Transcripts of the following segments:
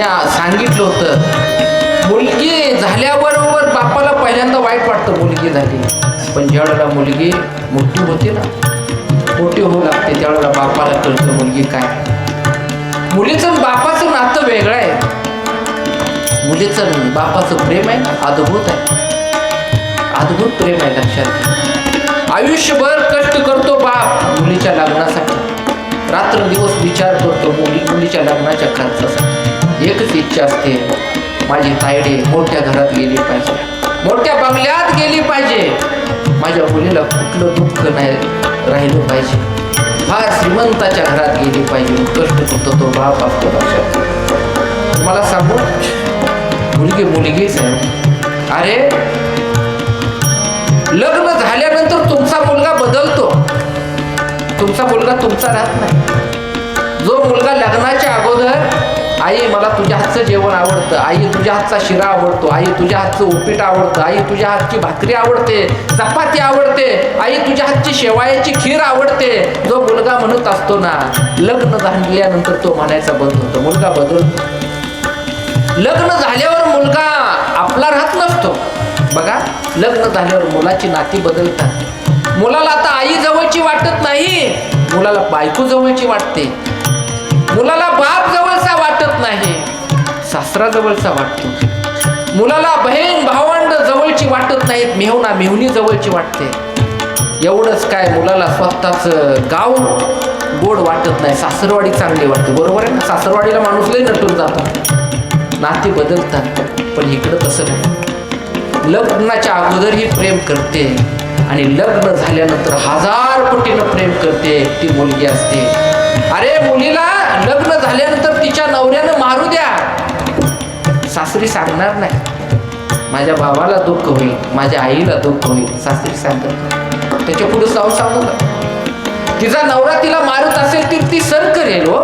मी सांगितलं होतं. मुलगी झाल्याबरोबर बापाला पहिल्यांदा वाईट वाटतं मुलगी झाली. पण ज्यावेळेला मुलगी मोठी होते ना मोठी होऊ लागते त्यावेळेला बापाला कळतं मुलगी काय. मुलीचं बापाचं नातं वेगळं आहे. मुलीचं बापाचं प्रेम आहे ना अद्भुत आहे. अद्भुत प्रेम आहे लक्षात घ्या. आयुष्यभर कष्ट करतो बाप मुलीच्या लग्नासाठी. रात्र दिवस विचार करतो मुली मुलीच्या लग्नाच्या खर्चासाठी. एकच इच्छा असते. माझी तायडे मोठ्या घरात गेली पाहिजे. मोठ्या बंगल्यात गेली पाहिजे. माझ्या मुलीला कुठलं दुःख नाही राहिलं पाहिजे. फार श्रीमंताच्या घरात गेली पाहिजे. कष्ट करतो तो बाप असतो लक्षात. तुम्हाला सांगू? मुलगी मुलगीच आहे अरे लग्न झाल्यानंतर तुमचा मुलगा बदलतो. तुमचा मुलगा तुमचा राहत नाही. जो मुलगा लग्नाच्या आई मला तुझ्या हातचं जेवण आवडतं. आई तुझ्या हातचा शिरा आवडतो. आई तुझ्या हातचं उपीट आवडतं. आई तुझ्या हातची भाकरी आवडते. चपाती आवडते. आई तुझ्या हातची शेवायाची खीर आवडते. जो मुलगा म्हणत असतो ना लग्न झाल्यानंतर तो म्हणायचा बंद होतो. मुलगा बदल. लग्न झाल्यावर मुलगा आपला राहत नसतो. बघा लग्न झाल्यावर मुलाची नाती बदलतात. मुलाला आता आई जवळची वाटत नाही. मुलाला बायको जवळची वाटते. मुलाला बाप जवळचा वाटत नाही. सासरा जवळचा वाटतो. मुलाला बहीण भावंड जवळची वाटत नाहीत. मेहुणा मेहुणी जवळची वाटते. एवढंच काय मुलाला स्वतःच गाव गोड वाटत नाही. सासरवाडी चांगली वाटते. बरोबर आहे ना? सासरवाडीला माणूस लय नटून जातो. नाते बदलतात. पण इकडं तसं नाही. लग्नाच्या अगोदर ही प्रेम करते. आणि लग्न झाल्यानंतर हजार पटीनं प्रेम करते. ती मुलगी असते. अरे मुलीला लग्न झाल्यानंतर तिच्या नवऱ्यानं मारू द्या. सासरी सांगणार नाही. माझ्या भावाला दुःख होईल माझ्या आईला दुःख होईल सासरी सांगत त्याच्या पुढे जाऊन सांगू का तिचा नवरा तिला मारत असेल तर ती सण करेल हो.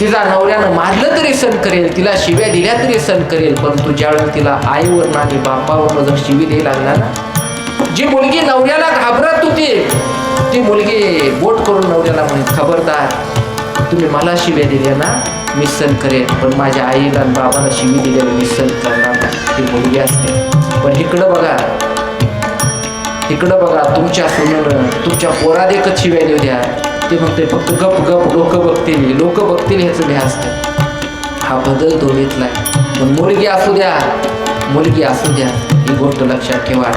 तिचा नवऱ्यानं मारलं तरी सण करेल तिला शिव्या दिल्या तरी सण करेल परंतु ज्यावेळेस तिला आईवर आणि बापावर जर शिवी द्यायला लागला ना जी मुलगी नवऱ्याला घाबरत होती ती मुलगी बोट करून नवऱ्याला म्हणे खबरदार तुम्ही मला शिव्या दिल्या ना मी सण करेन. पण माझ्या आईला आणि बाबाला शिवी दिलेलं मी सण करणार ती मुलगी असते. पण इकडं बघा. इकडं बघा तुमच्या सुननं तुमच्या पोरात एकच शिव्या देऊ द्या. ते म्हणते फक्त गप गप लोक बघतील लोक बघतील ह्याचं भ्या असतं. हा बदल तो घेतलाय. पण मुलगी असू द्या. मुलगी असू द्या. ही गोष्ट लक्षात ठेवा.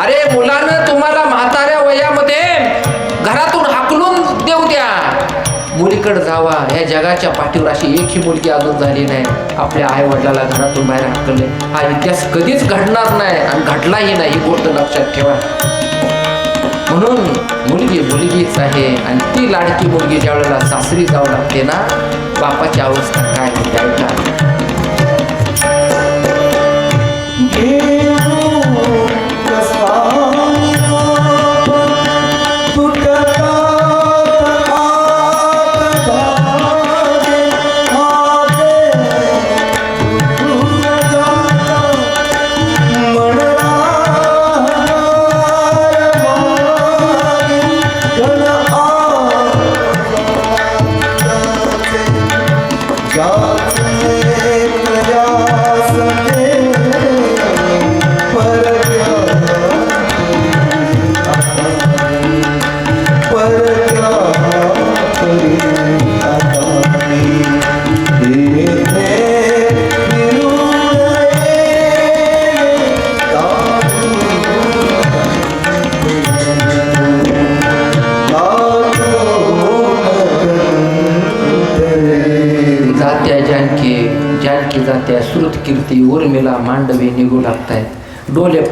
अरे मुलानं तुम्हाला म्हाताऱ्या वयामध्ये घरातून हाकलून देऊ द्या. मुलीकडे जावा. ह्या जगाच्या पाठीवर अशी एकही मुलगी अजून झाली नाही. आपल्या आई वडिलाला घरातून बाहेर हाकलले. हा इतिहास कधीच घडणार नाही आणि घडलाही नाही ही गोष्ट लक्षात ठेवा. म्हणून मुलगी मुलगीच आहे आणि ती लाडकी मुलगी ज्या वेळेला सासरी जाऊ लागते ना बापाची अवस्था काय होते ऐका.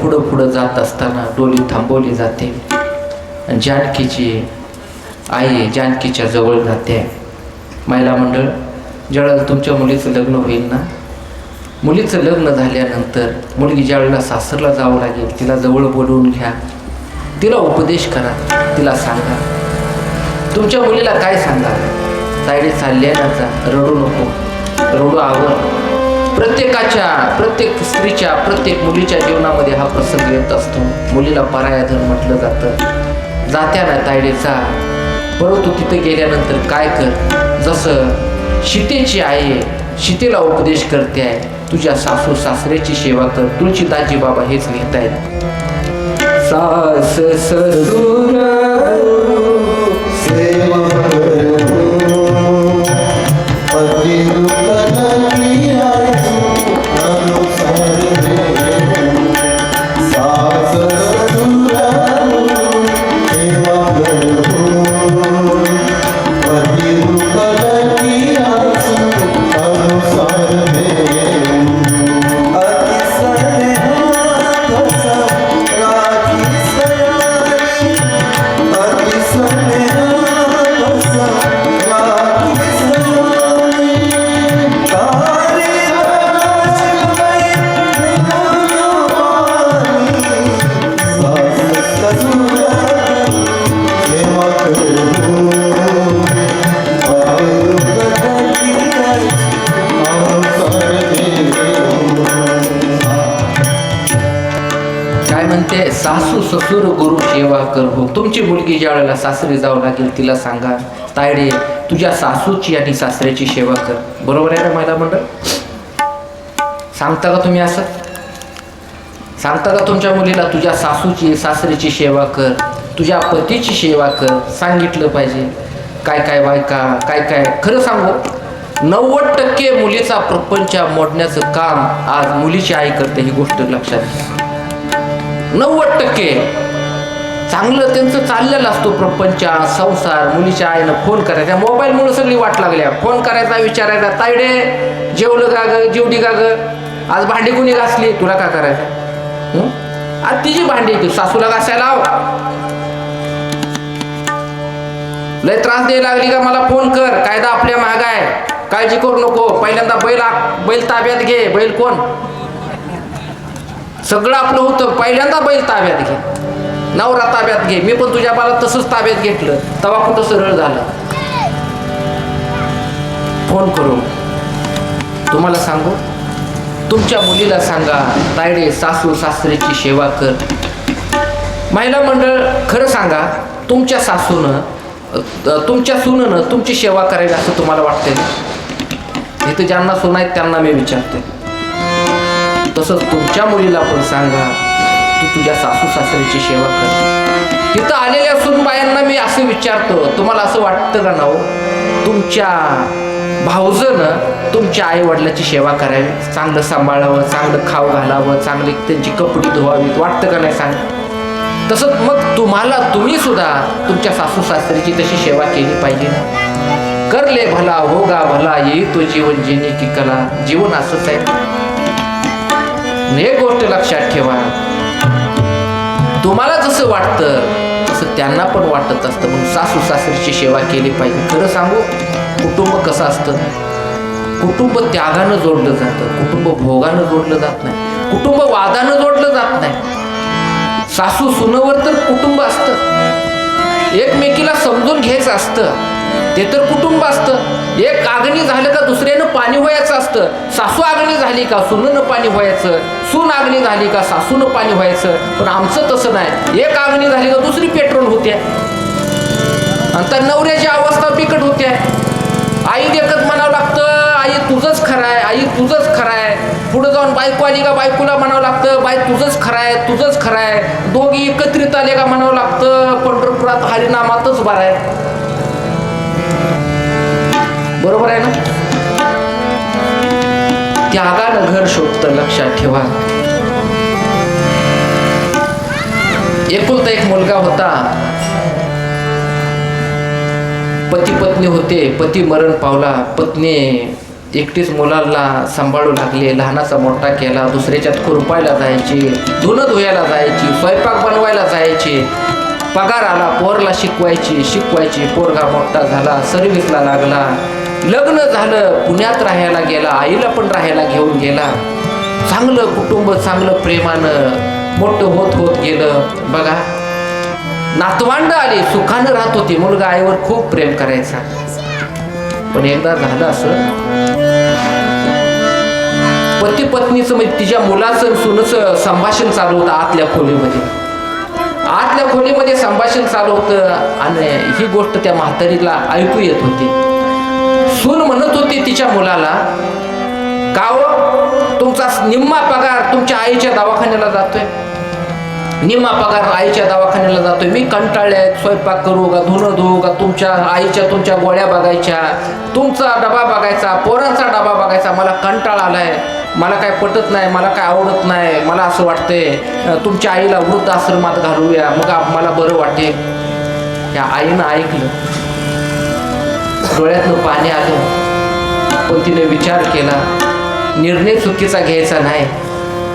पुढं पुढं जात असताना डोली थांबवली जाते. आणि जानकीची आई जानकीच्या जवळ जाते. महिला मंडळ ज्यावेळेला तुमच्या मुलीचं लग्न होईल ना? मुलीचं लग्न झाल्यानंतर मुलगी ज्यावेळेला सासरला जावं लागेल तिला जवळ बोलवून घ्या. तिला उपदेश करा तिला सांगा. तुमच्या मुलीला काय सांगा तायडे चालले ना जा रडू नको. रडू आवर प्रत्येकाच्या प्रत्येक स्त्रीच्या प्रत्येक मुलीच्या जीवनामध्ये हा प्रसंग येत असतो. मुलीला पराया धन म्हटलं जातं. जात्या ना तायडे जा परंतु तिथे गेल्यानंतर काय कर? जसं शितेची आई शितेला उपदेश करते आहे तुझ्या सासू सासऱ्याची सेवा कर. तुळशीदासजी बाबा हेच लिहित आहेत. सास ससुर सेवा तुमची मुलगी ज्या वेळेला सासरी जावं लागेल तिला सांगा तायडे तुझ्या सासूची आणि सासऱ्याची सेवा कर. बरोबर आहे ना महिला मंडळ? सांगता का तुम्ही असं? सांगता का तुमच्या मुलीला तुझ्या सासूची सासरीची सेवा कर तुझ्या पतीची सेवा कर? सांगितलं पाहिजे. काय काय बायका काय काय? खरं सांगू? नव्वद टक्के मुलीचा प्रपंच मोडण्याचं काम आज मुलीची आई करते ही गोष्ट लक्षात घ्या. नव्वद टक्के. चांगलं त्यांचं चाललेलं असतो प्रपंच संसार मुलीच्या आईनं फोन करायचा. मोबाईलमुळे सगळी वाट लागल्या. फोन करायचा विचारायचा तायडे जेवलं का ग जेवली का ग? आज भांडी कुणी घासली? तुला का करायचं? आज तिची भांडी तू सासूला घासायला लाव. लय त्रास द्यायला लागली का मला फोन कर? कायदा आपल्या महाग आहे. काळजी करू नको. पहिल्यांदा बैल बैल ताब्यात घे. बैल कोण? सगळं आपलं होतं. पहिल्यांदा बैल ताब्यात घे. नवरा ताब्यात घे. मी पण तुझ्या बाला तसंच ताब्यात घेतलं. तवा कुठं सरळ झालं? फोन करू. तुम्हाला सांगू? तुमच्या मुलीला सांगा तायडे सासू सासरेची सेवा कर. महिला मंडळ खरं सांगा तुमच्या सासूनं तुमच्या सुननं तुमची सेवा करायला असं तुम्हाला वाटतंय? का? इथं ज्यांना सुन आहेत त्यांना मी विचारते तसंच तुमच्या मुलीला पण सांगा तू तुझ्या सासू सासऱ्याची सेवा कर. तिथं आलेल्या सुनबायांना मी असं विचारतो तुम्हाला असं वाटतं का ना हो तुमच्या भाऊजनं तुमच्या आई वडिलाची सेवा करावी. चांगलं सांभाळावं चांगलं खाऊ घालावं चांगली त्यांची कपडी धुवावीत. वाटतं का नाही सांग? तसंच मग तुम्हाला तुम्ही सुद्धा तुमच्या सासू सासरीची तशी सेवा केली पाहिजे. ना कर ले भला होगा भला येई तो जीवन जेणे की कला. जीवन असंच आहे. एक गोष्ट लक्षात ठेवा. तुम्हाला जसं वाटतं तसं त्यांना पण वाटत असतं. म्हणून सासू सासरीची सेवा केली पाहिजे. खरं सांगू कुटुंब कसं असतं? कुटुंब त्यागानं जोडलं जातं. कुटुंब भोगानं जोडलं जात नाही. कुटुंब वादानं जोडलं जात नाही. सासू सुनवर तर कुटुंब असतं. एकमेकीला समजून घ्यायचं असतं. ते तर कुटुंब असतं. एक आगणी झालं का दुसऱ्यानं पाणी व्हायचं असतं. सासू आगणी झाली का सुननं पाणी व्हायचं. सून आगणी झाली का सासूनं पाणी व्हायचं. पण आमचं तसं नाही. एक आगणी झाली का दुसरी पेट्रोल होते आणि त्या नवऱ्याची अवस्था बिकट होते आई देखत म्हणावं लागतं आई तुझंच खरं आहे. आई तुझंच खरं आहे. पुढे जाऊन बायको आली का बायकोला म्हणावं लागतं बाई तुझंच खरं आहे तुझंच खरं आहे. दोघी एकत्रित आले का म्हणावं लागतं पंढरपुरात हरिनामातच बरं आहे. बरोबर आहे ना? त्यागानं घर शोधत लक्षात ठेवा. एकुलता एक मुलगा होता. पती पत्नी होते पती मरण पावला. पत्नी एकटीच मुलाला सांभाळू लागले लहानाचा मोठा केला. दुसऱ्याच्यात खुरपायला जायची धुणं धुयाला जायची स्वयंपाक बनवायला जायची. पगार आला पोरला शिकवायची शिकवायची. पोरगा मोठा झाला सर्व्हिसला लागला. लग्न झालं पुण्यात राहायला गेला आईला पण राहायला घेऊन गेला. चांगलं कुटुंब चांगलं प्रेमानं मोठं होत होत गेलं. बघा नातवांड आली सुखानं राहत होती. मुलगा आईवर खूप प्रेम करायचा. पण एकदा झालं असं. पती पत्नीचं म्हणजे तिच्या मुलाचं सुनचं संभाषण चालू होतं आतल्या खोलीमध्ये. आतल्या खोलीमध्ये संभाषण चालू होतं आणि ही गोष्ट त्या म्हातारीला ऐकू येत होती. सून म्हणत होती तिच्या मुलाला काव तुमचा निम्मा पगार तुमच्या आईच्या दवाखान्याला जातोय. निम्मा पगार आईच्या दवाखान्याला जातोय. मी कंटाळले स्वयंपाक करू का धुणं धुवू का तुमच्या आईच्या तुमच्या गोळ्या बघायच्या तुमचा डबा बघायचा पोरांचा डबा बघायचा मला कंटाळा आलाय. मला काय पटत नाही मला काय आवडत नाही मला असं वाटतंय तुमच्या आईला वृद्ध आश्रमात घालूया मग मला बरं वाटेल. या आईनं ऐकलं. डोळ्यातनं पाणी आलं. पण तिने विचार केला निर्णय चुकीचा घ्यायचा नाही.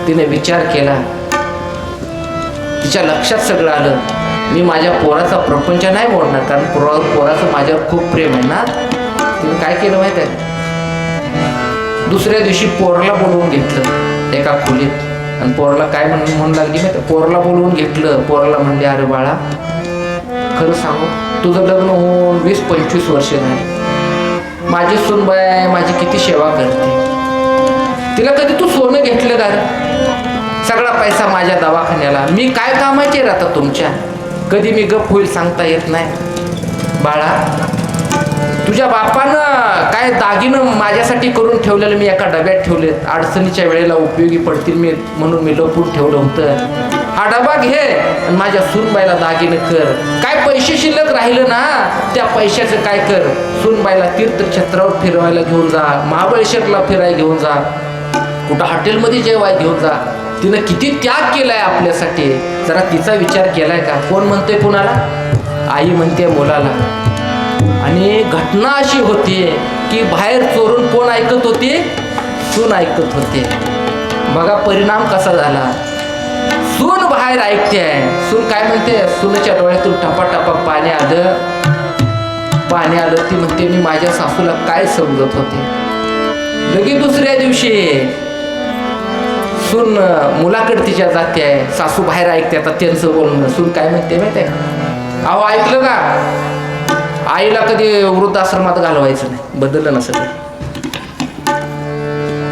तिने विचार केला तिच्या लक्षात सगळं आलं. मी माझ्या पोराचा प्रपंच नाही मोडणार कारण पोरा पोराचं माझ्यावर खूप प्रेम आहे ना? तिने काय केलं माहीत आहे? दुसऱ्या दिवशी पोरला बोलवून घेतलं एका खोलीत. आणि पोरला काय म्हण म्हणून लागली माहिती पोरला बोलवून घेतलं. पोरला म्हणले अरे बाळा खरं सांगू तुझं लग्न होऊन वीस पंचवीस वर्ष झाली. माझी सुनबाई आहे माझी किती सेवा करते. तिला कधी तू सोनं घेतलं का सगळा पैसा माझ्या दवाखान्याला. मी काय कामाचे राहता तुमच्या? कधी मी गप होईल सांगता येत नाही. बाळा तुझ्या बापानं काय दागिनं माझ्यासाठी करून ठेवलेलं मी एका डब्यात ठेवले अडचणीच्या वेळेला उपयोगी पडतील मी म्हणून मी लपून ठेवलं होतं. हा डबा घे. आणि माझ्या सुनबाईला दागिनं कर. काय पैसे शिल्लक राहिलं ना त्या पैशाचं काय कर. सुनबाईला तीर्थक्षेत्रावर फिरवायला घेऊन जा महाबळेश्वरला फिरायला घेऊन जा. कुठं हॉटेलमध्ये जेवाय घेऊन जा. तिनं किती त्याग केलाय आपल्यासाठी. जरा तिचा विचार केलाय का? कोण म्हणते कुणाला? आई म्हणते मुलाला. आणि घटना अशी होती की बाहेर चोरून कोण ऐकत होते? सून ऐकत होते. बघा परिणाम कसा झाला. सून बाहेर ऐकते. आहे सून काय म्हणते? सूनच्या डोळ्यातून टपा टपा पाणी आलं. पाणी आलं ती म्हणते मी माझ्या सासूला काय समजत होते? लगेच दुसऱ्या दिवशी सून मुलाकडे तिच्या जाते. आहे सासू बाहेर ऐकते. आता त्यांचं बोलणं. सून काय म्हणते माहिती आहे अहो ऐकलं का? आईला कधी वृद्धाश्रमात घालवायचं नाही. बदललं ना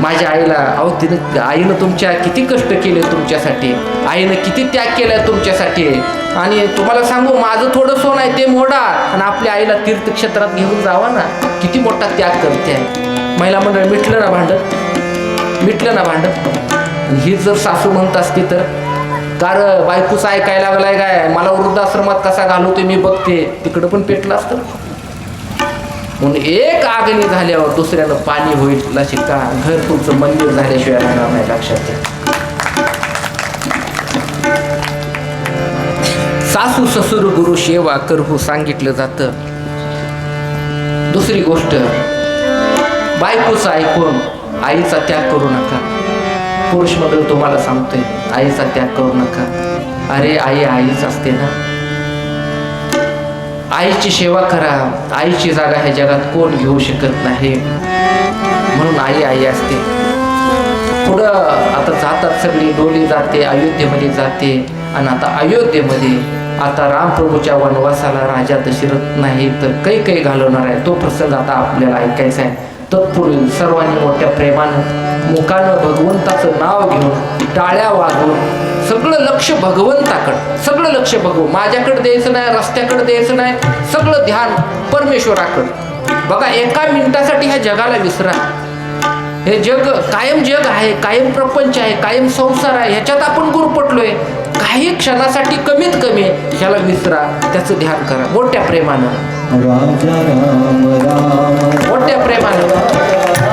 माझ्या आईला अहो तिने आईनं तुमच्या किती कष्ट केले तुमच्यासाठी? आईनं किती त्याग केला तुमच्यासाठी? आणि तुम्हाला सांगू माझं थोडं सोन आहे ते मोडा. आणि आपल्या आईला तीर्थक्षेत्रात घेऊन जावा ना. किती मोठा त्याग करते. आहे महिला मंडळ मिटलं ना भांडत मिटलं ना भांडत ही जर सासू म्हणत असती तर? कार बायकोचं ऐकायला लागलाय काय? मला वृद्धाश्रमात कसा घालवते मी बघते. तिकडं पण पेटलं असतं म्हणून एक आगणी झाल्यावर दुसऱ्यानं पाणी होईल अशी का? घर तुमचं मंदिर झाल्याशिवाय राहणार नाही लक्षात घ्या सासू ससुर गुरु सेवा करहू हो सांगितलं जातं. दुसरी गोष्ट बायकोचं ऐकून आईचा त्याग करू नका. पुरुष मंडळ तुम्हाला सांगतोय आईचा त्याग करू नका. अरे आई आईच असते ना. आईची सेवा करा. आईची जागा ह्या जगात कोण घेऊ शकत नाही. म्हणून आई आई असते. पुढं आता जातात सगळी डोली जाते अयोध्येमध्ये जाते. आणि आता अयोध्येमध्ये आता रामप्रभूच्या वनवासाला राजा दशरथ नाही तर काही काही घालवणार आहे. तो प्रसंग आता आपल्याला ऐकायचा आहे. तत्पूर्वी सर्वांनी मोठ्या प्रेमानं मुखानं भगवंताचं नाव घेऊन टाळ्या वाजवून सगळं लक्ष भगवंताकडं सगळं लक्ष भगवू माझ्याकडे द्यायचं नाही रस्त्याकडे द्यायचं नाही सगळं ध्यान परमेश्वराकडं. बघा एका मिनिटासाठी ह्या जगाला विसरा. हे जग कायम जग आहे कायम प्रपंच आहे कायम संसार आहे ह्याच्यात आपण गुरपटलोय काही क्षणासाठी कमीत कमी ह्याला विसरा त्याचं ध्यान करा. मोठ्या प्रेमानं. मोठ्या प्रेमानं.